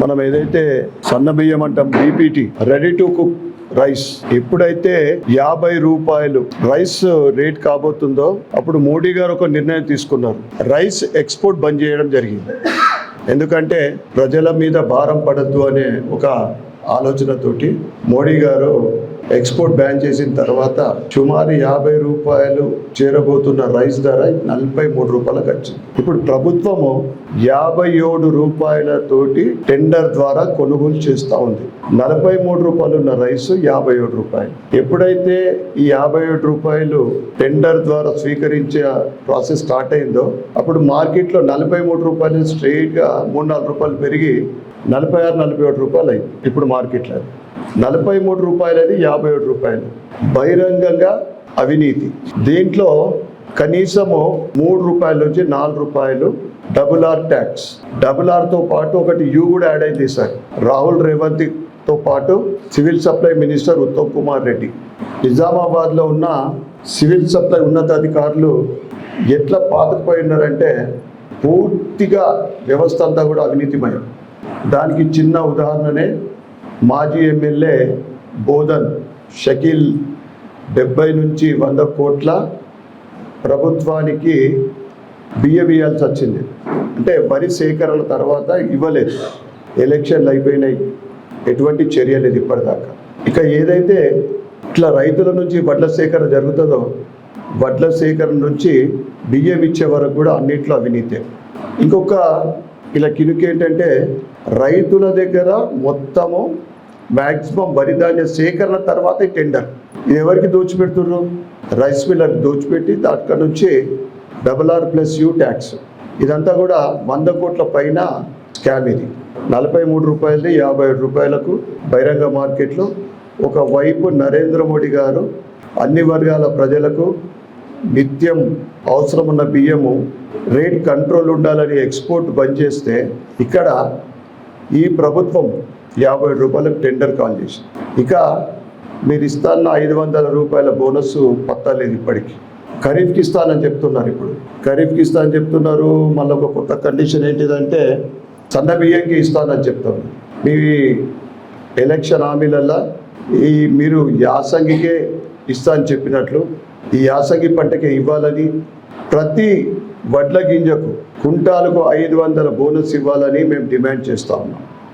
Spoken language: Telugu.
మనం ఏదైతే సన్న బియ్యం అంటాం BPT ready to cook rice ఎప్పుడైతే యాభై రూపాయలు రైస్ రేట్ కాబోతుందో అప్పుడు మోడీ గారు ఒక నిర్ణయం తీసుకున్నారు. రైస్ ఎక్స్పోర్ట్ బంద్ చేయడం జరిగింది. ఎందుకంటే ప్రజల మీద భారం పడద్దు అనే ఒక ఆలోచనతోటి మోడీ గారు ఎక్స్పోర్ట్ బ్యాన్ చేసిన తర్వాత సుమారు యాభై రూపాయలు చేరబోతున్న రైస్ ధర నలభై మూడు రూపాయలకు వచ్చింది ఇప్పుడు ప్రభుత్వము యాభై ఏడు రూపాయలతోటి టెండర్ ద్వారా కొనుగోలు చేస్తూ ఉంది. నలభై మూడు రూపాయలు ఉన్న రైస్ యాభై ఏడు రూపాయలు. ఎప్పుడైతే ఈ యాభై ఏడు రూపాయలు టెండర్ ద్వారా స్వీకరించే ప్రాసెస్ స్టార్ట్ అయిందో అప్పుడు మార్కెట్లో నలభై మూడు రూపాయలు స్ట్రెయిట్గా మూడు నాలుగు రూపాయలు పెరిగి నలభై ఆరు నలభై ఏడు రూపాయలు అయింది. ఇప్పుడు మార్కెట్లో నలభై మూడు రూపాయలది యాభై ఏడు రూపాయలు. బహిరంగంగా అవినీతి. దీంట్లో కనీసము మూడు రూపాయల నుంచి నాలుగు రూపాయలు డబుల్ ఆర్ ట్యాక్స్. డబుల్ ఆర్తో పాటు ఒకటి యూ కూడా యాడ్ అయింది సార్. రాహుల్ రేవంత్తో పాటు civil supply minister Uttam Kumar Reddy. నిజామాబాద్లో ఉన్న సివిల్ సప్లై ఉన్నతాధికారులు ఎట్లా పాతుకుపోయి ఉన్నారంటే పూర్తిగా వ్యవస్థ అంతా కూడా అవినీతిమయం. దానికి చిన్న ఉదాహరణనే మాజీ ఎమ్మెల్యే బోధన్ షకీల్ డెబ్బై నుంచి వంద కోట్ల ప్రభుత్వానికి బియ్యం ఇవ్వాల్సి వచ్చింది. అంటే వరి సేకరణ తర్వాత ఇవ్వలేదు. ఎలక్షన్లు అయిపోయినాయి. ఎటువంటి చర్య లేదు ఇప్పటిదాకా. ఇక ఏదైతే ఇట్లా రైతుల నుంచి వడ్ల సేకరణ జరుగుతుందో వడ్ల సేకరణ నుంచి బియ్యం ఇచ్చే వరకు కూడా అన్నిట్లో అవినీతే. ఇంకొక ఇలా కినుక ఏంటంటే రైతుల దగ్గర మొత్తము మ్యాక్సిమం వరిధాన్య సేకరణ తర్వాత టెండర్ ఇది ఎవరికి దోచిపెడుతున్నారు రైస్ మిల్లర్కి దోచిపెట్టి అక్కడ నుంచి double R plus U tax ఇదంతా కూడా వంద కోట్ల పైన స్కామ్ ఇది. నలభై మూడు రూపాయలది యాభై ఏడు రూపాయలకు బహిరంగ మార్కెట్లో ఒకవైపు నరేంద్ర మోడీ గారు అన్ని వర్గాల ప్రజలకు నిత్యం అవసరం ఉన్న బియ్యము రేట్ కంట్రోల్ ఉండాలని ఎక్స్పోర్ట్ బంద్ చేస్తే ఇక్కడ ఈ ప్రభుత్వం యాభై రూపాయలకు టెండర్ కాల్ చేసి ఇక మీరు ఇస్తాన్న ఐదు వందల రూపాయల బోనస్ పత్తలేదు ఇప్పటికీ ఇప్పటికి. ఖరీఫ్కి ఇస్తానని చెప్తున్నారు ఇప్పుడు. ఖరీఫ్కి ఇస్తానని చెప్తున్నారు మళ్ళీ ఒక కొత్త కండిషన్ ఏంటిదంటే సన్న బియ్యంకి ఇస్తానని చెప్తున్నారు మీ ఎలక్షన్ హామీలల్లో ఈ మీరు యాసంగికే ఇస్తా అని చెప్పినట్లు ఈ యాసంగి పంటకి ఇవ్వాలని ప్రతి వడ్ల గింజకు కుంటాలకు ఐదు వందల బోనస్ ఇవ్వాలని మేము డిమాండ్ చేస్తా ఉన్నాం.